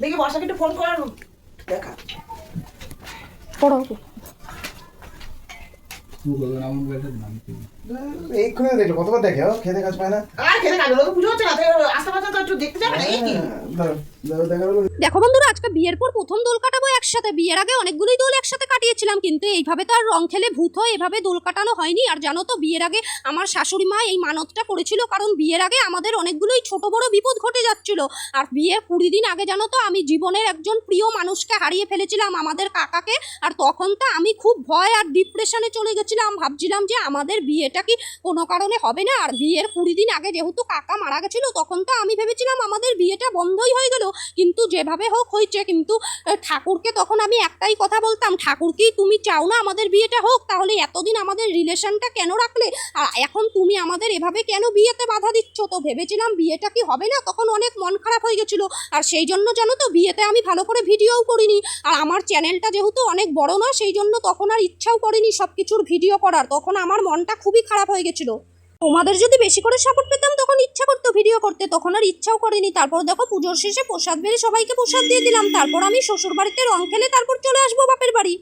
দেখি বর্ষাকে একটু ফোন করার দেখা। দেখল কতবার দেখে? ও খেতে কাজ পায় না। আর খেতে কাজ পুজো হচ্ছে না আস্তে পাস্তে তো একটু দেখতে যাবে না এই কি? দেখা বন্ধুরা, আজকে বিয়ের পর প্রথম দোল কাটাবো একসাথে। বিয়ের আগে অনেকগুলোই দোল একসাথে কাটিয়েছিলাম, কিন্তু এইভাবে তো আর রং খেলে ভূত হয় এভাবে দোল কাটানো হয়নি। আর জানো তো, বিয়ের আগে আমার শাশুড়ি মা এই মানতটা করেছিল, কারণ বিয়ের আগে আমাদের অনেকগুলোই ছোট বড় বিপদ ঘটে যাচ্ছিল। আর বিয়ের কুড়ি দিন আগে জানো তো, আমি জীবনের একজন প্রিয় মানুষকে হারিয়ে ফেলেছিলাম আমাদের কাকাকে। আর তখন তো আমি খুব ভয় আর ডিপ্রেশনে চলে গেছিলাম। ভাবছিলাম যে আমাদের বিয়েটা কি কোনো কারণে হবে না? আর বিয়ের কুড়ি দিন আগে যেহেতু কাকা মারা গেছিল, তখন তো আমি ভেবেছিলাম আমাদের বিয়েটা বন্ধই হয়ে গেল। কিন্তু যেভাবে হোক হয়েছে, কিন্তু ঠাকুরকে তখন আমি একটাই কথা বলতাম ঠাকুর কি তুমি চাও না আমাদের বিয়েটা হোক? তাহলে এতদিন আমাদের রিলেশনটা কেন রাখলে? আর এখন তুমি আমাদের এভাবে কেন বিয়েতে বাধা দিচ্ছ? তো ভেবেছিলাম বিয়েটা কি হবে না? তখন অনেক মন খারাপ হয়ে গেছিল। আর সেই জন্য জানো তো, বিয়েতে আমি ভালো করে ভিডিওও করিনি। আর আমার চ্যানেলটা যেহেতু অনেক বড় না, সেই জন্য তখন আর ইচ্ছাও করিনি সব কিছুর ভিডিও করার। তখন আমার মনটা খুবই খারাপ হয়ে গেছিল। তোমাদের যদি বেশি করে সাপোর্ট পেতাম তখন ইচ্ছা করতো ভিডিও করতে। তখন আর ইচ্ছাও করিনি। তারপর দেখো পুজোর শেষে প্রসাদ বেড়ে সবাইকে প্রসাদ দিয়ে দিলাম। তারপর আমি শ্বশুর বাড়িতে রং খেলে তারপর চলে আসব বাপের বাড়ি।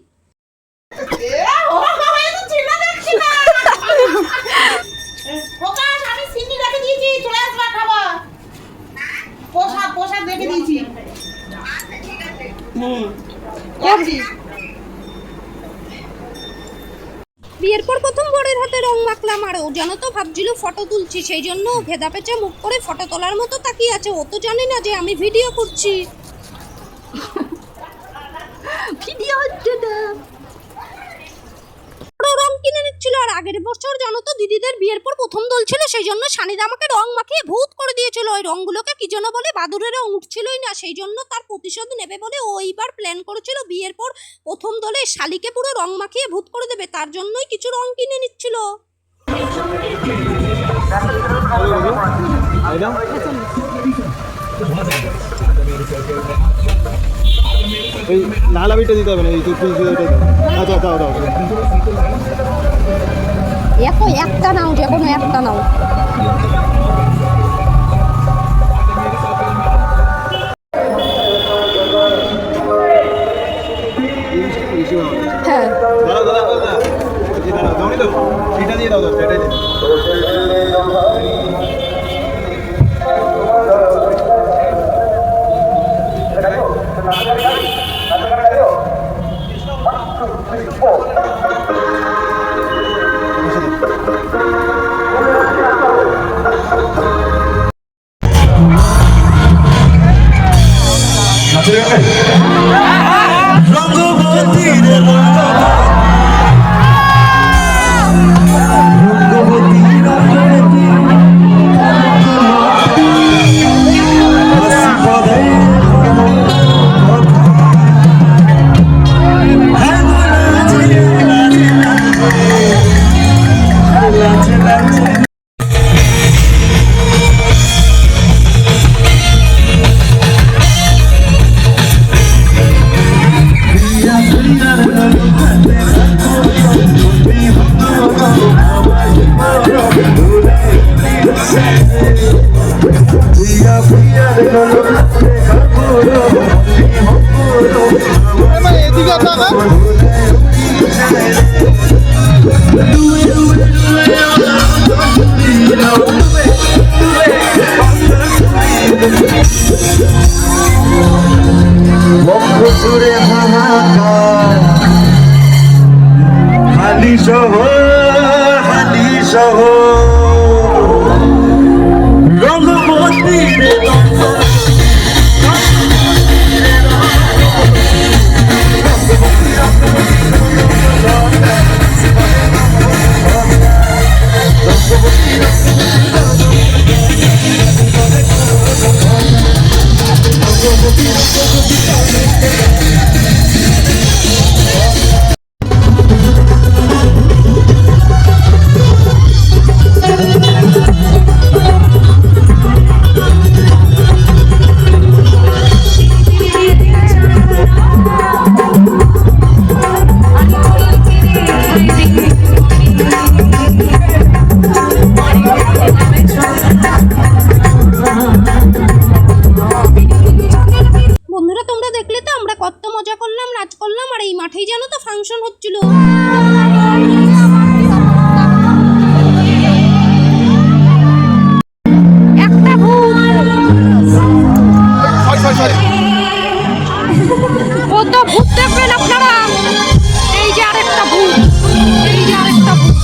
এ, ও বাবা, এ তো চিল্লা দেখছি না। প্রকাশ আমি সিন্নি রেখে দিয়েছি চলে আসবা খাবার প্রসাদ প্রসাদ রেখে দিয়েছি। হুম যাচ্ছি। বিয়ের পর প্রথম বরের হাতে রং মাখলাম, আর ও জানো তো ভাবছিল ফটো তুলছি, সেই জন্য ভেদা পেঁচা মুখ করে ফটো তোলার মতো তাকিয়ে আছে। ও তো জানে না যে আমি ভিডিও করছি। ভিডিও হচ্ছে না। ওরা রং কিনে নিচ্ছিল। আর আগের বছর জানো তো দিদিদের বিয়ের পর প্রথম দোল ছিল সেই জন্য সানিদা আমাকে রং মাখিয়ে ভূত করে দিয়েছিল। ওই রংগুলোকে কি জন্য বলে বাদুরের রং উঠছিলই না সেই জন্য তার প্রতিশোধ নেবে বলে ও এইবার প্ল্যান করেছিল বিয়ের পর প্রথম দলে শালিকে পুরো রং মাখিয়ে ভূত করে দেবে তার জন্যই কিছু রং কিনে নিচ্ছিল। ওই লাল আবিরটা দিতে হবে না এই তুই। আচ্ছা দাও দাও এত একটা নাও যে কোনো একটা নাও। হ্যাঁ। দাঁড়াও দাঁড়াও দাঁড়াও এটা দিয়ে দাও দাও এটাই বক্ষসুরে হাহাকার হালি সহ হালি শহর রঙ্গবতী রে রঙ্গ মাঠেই জানো তো ফাংশন হচ্ছিল। ভূত দেখবেন আপনারা। এই যে আরেকটা ভূত। এই যে আরেকটা ভূত।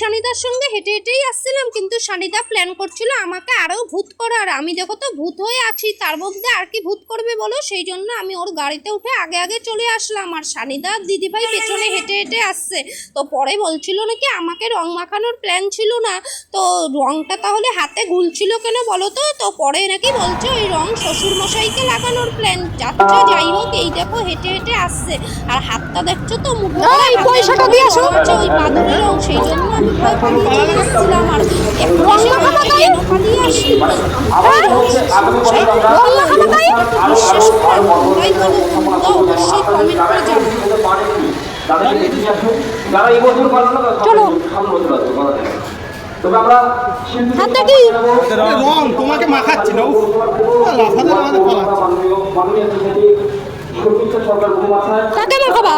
সানিদার সঙ্গে হেঁটে হেঁটেই আসছিলাম কিন্তু সানিদা প্ল্যান করছিল আমাকে আরও ভূত করার। আমি দেখো তো ভূত হয়ে আছি তার মধ্যে আর কি ভূত করবে বলো? সেই জন্য আমি ওর গাড়িতে উঠে আগে আগে চলে আসলাম। আর সানিদা দিদিভাই পেছনে হেঁটে হেঁটে আসছে। তো পরে বলছিল নাকি আমাকে রং মাখানোর প্ল্যান ছিল না। তো রংটা তাহলে হাতে গুলছিল কেন বলো তো? তো পরে নাকি বলছে ওই রং শ্বশুর মশাইকে লাগানোর প্ল্যান যাচ্ছে যাই হোক এই দেখো হেঁটে হেঁটে আসছে। আর হাতটা দেখছ তো মুখে। ওই বাদুড়ের রং সেই জন্য আমি ভয় পালিয়ে চলে এসেছিলাম আর একটু এসে বলছে, কেন পালিয়ে আসলি আমি বলছি, "সেই রং মাখানো তাই?" বিশ্বাস করো, তোমরাই বলো, তোমরা অবশ্যই কমেন্ট করে জানাও যারা এই বছর পারল না তারা চলো। সামনে বছর আসবে বলা যায় না। তবে আমরা শিল্পী হাতটা কি রং তোমাকে মাখাচ্ছি না কাকে মাখাবা